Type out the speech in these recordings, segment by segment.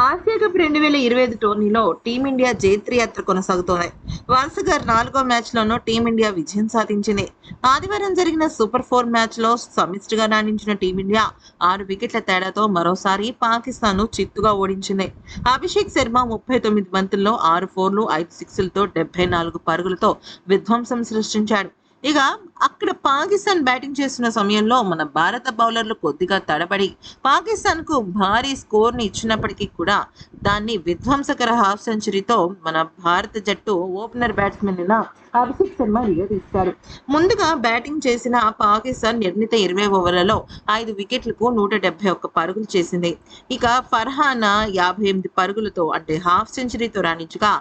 Asia cup రెండు వేల ఇరవై ఐదు టోర్నీలో టీమిండియా జైత్రి యాత్ర కొనసాగుతోంది. వరుసగా నాలుగో మ్యాచ్లోనూ టీమిండియా విజయం సాధించింది. ఆదివారం జరిగిన సూపర్ ఫోర్ మ్యాచ్లో సమిష్టిగా రాణించిన టీమిండియా ఆరు వికెట్ల తేడాతో మరోసారి పాకిస్తాన్ను చిత్తుగా ఓడించింది. అభిషేక్ శర్మ ముప్పై తొమ్మిది బంతుల్లో ఆరు ఫోర్లు ఐదు సిక్స్లతో డెబ్బై నాలుగు పరుగులతో విధ్వంసం సృష్టించాడు. ఇక అక్కడ పాకిస్తాన్ బ్యాటింగ్ చేస్తున్న సమయంలో మన భారత బౌలర్లు కొద్దిగా తడబడి పాకిస్తాన్కు భారీ స్కోర్ని ఇచ్చినప్పటికీ కూడా దాన్ని విధ్వంసకర హాఫ్ సెంచరీతో మన భారత జట్టు ఓపెనర్ బ్యాట్స్మెన్ అభిషేక్ శర్మ నిలదీశారు. ముందుగా బ్యాటింగ్ చేసిన పాకిస్తాన్ నిర్ణీత ఇరవై ఓవర్లలో ఐదు వికెట్లకు నూట డెబ్బై ఒక్క పరుగులు చేసింది. ఇక ఫర్హాన్ యాభై ఎనిమిది పరుగులతో అంటే హాఫ్ సెంచరీతో రాణించగా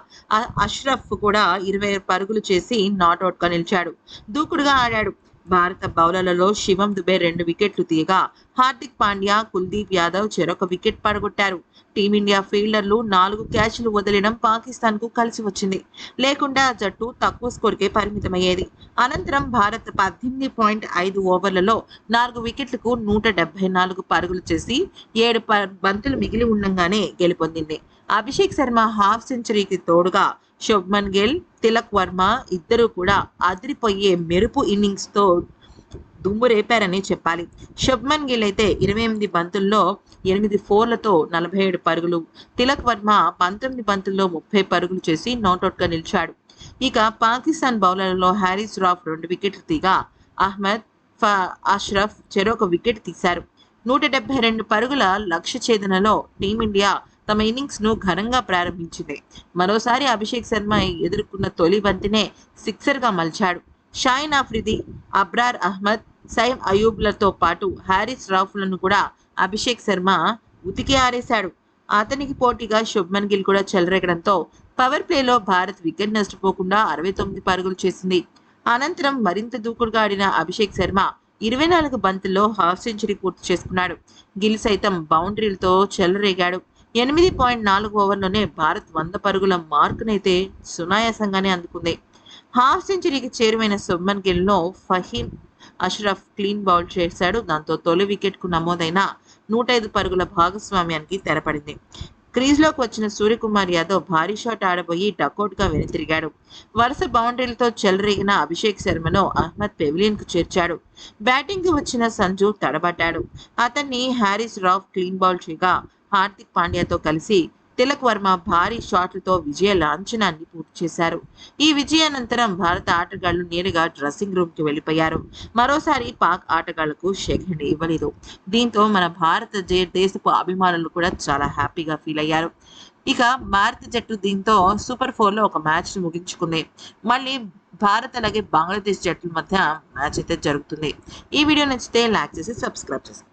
అష్రఫ్ కూడా ఇరవై పరుగులు చేసి నాట్అవుట్గా నిలిచాడు. దూకుడుగా ఆడాడు. భారత బౌలర్లలో శివం దుబే రెండు వికెట్లు తీయగా హార్దిక్ పాండ్యా కుల్దీప్ యాదవ్ చెరొక వికెట్ పడగొట్టారు. టీమిండియా ఫీల్డర్లు నాలుగు క్యాచ్లు వదిలడం పాకిస్తాన్కు కలిసి వచ్చింది. లేకుండా జట్టు తక్కువ స్కోర్కే పరిమితమయ్యేది. అనంతరం భారత్ పద్దెనిమిది పాయింట్ ఐదు ఓవర్లలో నాలుగు వికెట్లకు నూట డెబ్బై నాలుగు పరుగులు చేసి ఏడు బంతులు మిగిలి ఉండగానే గెలుపొందింది. అభిషేక్ శర్మ హాఫ్ సెంచరీకి తోడుగా శుభ్మన్ గిల్ తిలక్ వర్మ ఇద్దరు కూడా అదిరిపోయే మెరుపు ఇన్నింగ్స్తో దుమ్ము రేపారని చెప్పాలి. శుభ్మన్ గిల్ అయితే ఇరవై ఎనిమిది బంతుల్లో ఎనిమిది ఫోర్లతో నలభై ఏడు పరుగులు తిలక్ వర్మ పంతొమ్మిది బంతుల్లో ముప్పై పరుగులు చేసి నాట్అవుట్గా నిలిచాడు. ఇక పాకిస్తాన్ బౌలర్లలో హ్యారీస్ రాఫ్ రెండు వికెట్లు తీగా అహ్మద్ ఫ అష్రఫ్ చెరొక వికెట్ తీశారు. నూట డెబ్బై రెండు పరుగుల లక్ష్య ఛేదనలో టీమిండియా తమ ఇన్నింగ్స్ను ఘనంగా ప్రారంభించింది. మరోసారి అభిషేక్ శర్మ ఎదుర్కొన్న తొలి బంతినే సిక్సర్గా మలిచాడు. షాయిన్ ఆఫ్రిది అబ్రార్ అహ్మద్ సైమ్ అయూబ్లతో పాటు హ్యారిస్ రాఫ్లను కూడా అభిషేక్ శర్మ ఉతికి ఆరేశాడు. అతనికి పోటీగా శుభ్మన్ గిల్ కూడా చెలరేగడంతో పవర్ ప్లేలో భారత్ వికెట్ నష్టపోకుండా అరవై తొమ్మిది పరుగులు చేసింది. అనంతరం మరింత దూకుడుగా ఆడిన అభిషేక్ శర్మ ఇరవై నాలుగు బంతుల్లో హాఫ్ సెంచరీ పూర్తి చేసుకున్నాడు. గిల్ సైతం బౌండరీలతో చెలరేగాడు. ఎనిమిది పాయింట్ నాలుగు ఓవర్లోనే భారత్ వంద పరుగుల మార్కునైతే సునాయాసంగానే అందుకుంది. హాఫ్ సెంచరీకి చేరువైన శుభ్మన్ గిల్లో ఫహీమ్ అష్రఫ్ క్లీన్ బౌల్ చేశాడు. దాంతో తొలి వికెట్కు నమోదైన నూట ఐదు పరుగుల భాగస్వామ్యానికి తెరపడింది. క్రీజ్లోకి వచ్చిన సూర్యకుమార్ యాదవ్ భారీ షాట్ ఆడబోయి డకౌట్గా వెనుతిరిగాడు. వరుస బౌండరీలతో చెలరేగిన అభిషేక్ శర్మను అహ్మద్ పెవిలియన్కు చేర్చాడు. బ్యాటింగ్కి వచ్చిన సంజు తడబడ్డాడు అతన్ని హ్యారిస్ రాఫ్ క్లీన్ బౌల్ చేయగా హార్దిక్ పాండ్యాతో కలిసి తిలక్ వర్మ భారీ షాట్లతో విజయ లాంఛనాన్ని పూర్తి చేశారు. ఈ విజయానంతరం భారత ఆటగాళ్ళు నేరుగా డ్రెస్సింగ్ రూమ్కి వెళ్ళిపోయారు మరోసారి పాక్ ఆటగాళ్ళకు షేక్ ఇవ్వలేదు. దీంతో మన భారత దేశపు అభిమానులు కూడా చాలా హ్యాపీగా ఫీల్ అయ్యారు. ఇక భారత జట్టు దీంతో సూపర్ ఫోర్లో ఒక మ్యాచ్ ముగించుకుంది. మళ్ళీ భారత్ అలాగే బంగ్లాదేశ్ జట్ల మధ్య మ్యాచ్ అయితే జరుగుతుంది. ఈ వీడియో నచ్చితే లైక్ చేసి సబ్స్క్రైబ్ చేసుకోండి